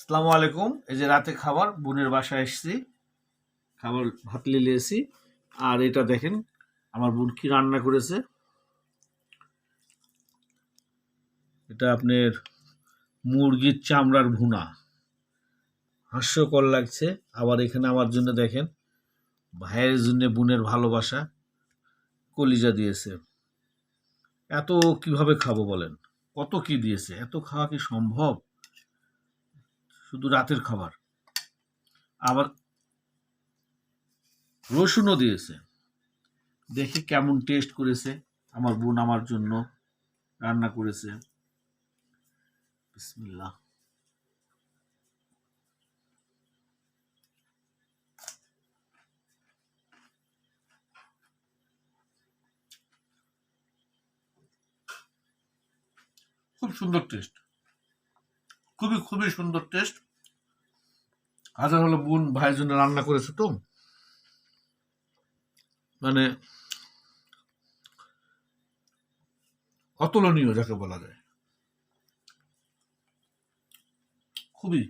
আসসালামু আলাইকুম। এই যে রাতে খাবার, বোনের বাসায় এসেছি। খাবার ভাত লিলে এসি আর এটা দেখেন, আমার বোন কি রান্না করেছে। এটা আপনার মুরগির চামড়ার ভুনা। হাস্যকর লাগছে। আবার এখানে আমার জন্য দেখেন, ভাইয়ের জন্য বোনের ভালোবাসা কলিজা দিয়েছে। এত কীভাবে খাব বলেন? কত কি দিয়েছে? এত খাওয়া কি সম্ভব? শুধু রাতের খাবার। আবার রসুনও দিয়েছে। দেখে কেমন টেস্ট করেছে আমার বোন আমার জন্য রান্না করেছে। বিসমিল্লাহ। খুব সুন্দর টেস্ট খুবই খুবই সুন্দর টেস্ট হাজার হলো বোন ভাইয়ের জন্য রান্না করেছে তো। মানে অতুলনীয় যাকে বলা যায়। খুবই।